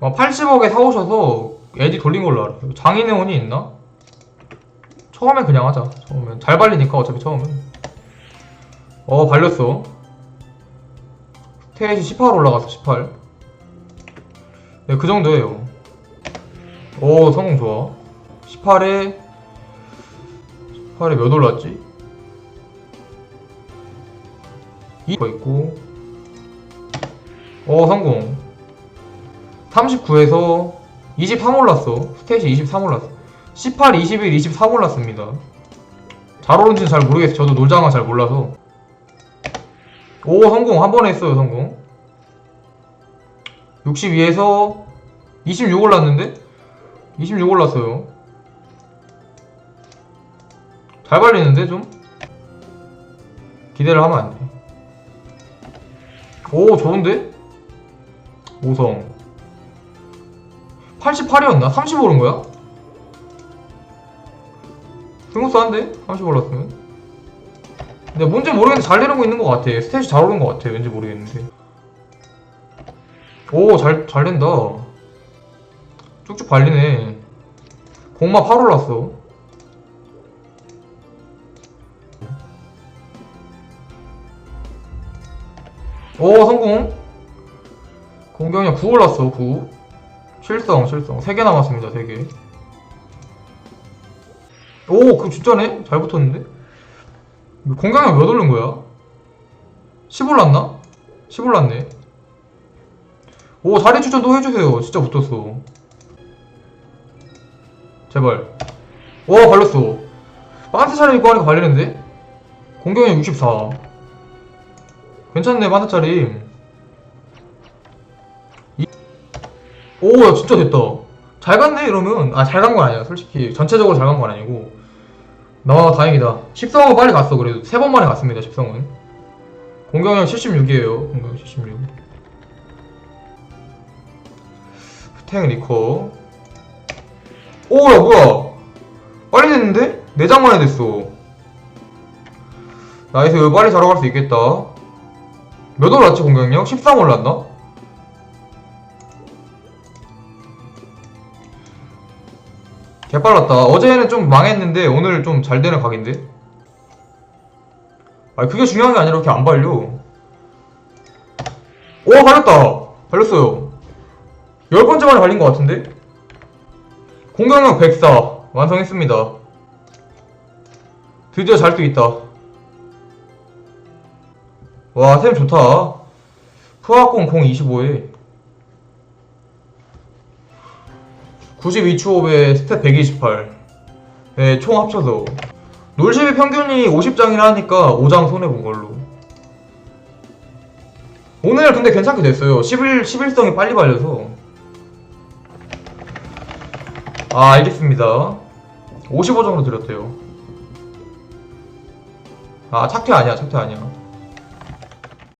아, 80억에 사오셔서 에디 돌린 걸로 알아요. 장인의원이 있나? 처음엔 그냥 하자. 처음엔 잘 발리니까 어차피 처음은. 어 발렸어. 스테이지 18 올라갔어 18. 네, 그 정도예요. 오 성공 좋아. 18에 18에 몇 올랐지? 2거 있고. 오 성공. 39에서 23 올랐어. 스테이지 23 올랐어. 18, 21, 23 올랐습니다. 잘 오른지는 잘 모르겠어요. 저도 놀장은 잘 몰라서. 오, 성공. 한 번에 했어요, 성공. 62에서 26 올랐는데? 26 올랐어요. 잘 발리는데, 좀? 기대를 하면 안 돼. 오, 좋은데? 5성. 88이었나? 30 오른 거야? 스무스한데? 30 올랐으면? 근데 뭔지 모르겠는데 잘 내려고 있는 것 같아. 스탯이 잘 오른 것 같아. 왠지 모르겠는데. 오, 잘, 잘 된다. 쭉쭉 발리네. 공마 8 올랐어. 오, 성공. 공격력 9 올랐어, 9. 실성, 실성. 3개 남았습니다, 3개. 오, 그 진짜네? 잘 붙었는데? 공격력 몇 오른 거야? 10 올랐나? 10 올랐네. 오, 자리 추천 또 해주세요. 진짜 붙었어. 제발. 오. 반트 차림 입고 하니까 발리는데? 공격력 64. 괜찮네, 차림. 오, 야, 진짜 됐다. 잘 갔네, 이러면. 아, 잘 간 건 아니야, 솔직히. 전체적으로 잘 간 건 아니고. 나 다행이다. 10성은 빨리 갔어, 그래도. 세 번 만에 갔습니다, 10성은. 공격력 76이에요, 공격력 76. 푸탱 리커. 오, 야, 뭐야. 빨리 됐는데? 4장 만에 됐어. 나이스, 빨리 자러 갈 수 있겠다. 몇 올랐지, 공격력? 13 올랐나? 개빨랐다. 어제는 좀 망했는데 오늘 좀 잘 되는 각인데? 아 그게 중요한 게 아니라 이렇게 안 발려. 오 발렸다. 발렸어요. 열 번째 만에 발린 것 같은데? 공격력 104 완성했습니다. 드디어 잘 수 있다. 와, 템 좋다. 푸아공 025에 92초업에 스탯 128. 네, 총 합쳐서. 놀십의 평균이 50장이라 하니까 5장 손해본 걸로. 오늘 근데 괜찮게 됐어요. 11, 11성이 빨리 발려서. 아, 알겠습니다. 55 정도 드렸대요. 아, 착퇴 아니야, 착퇴 아니야.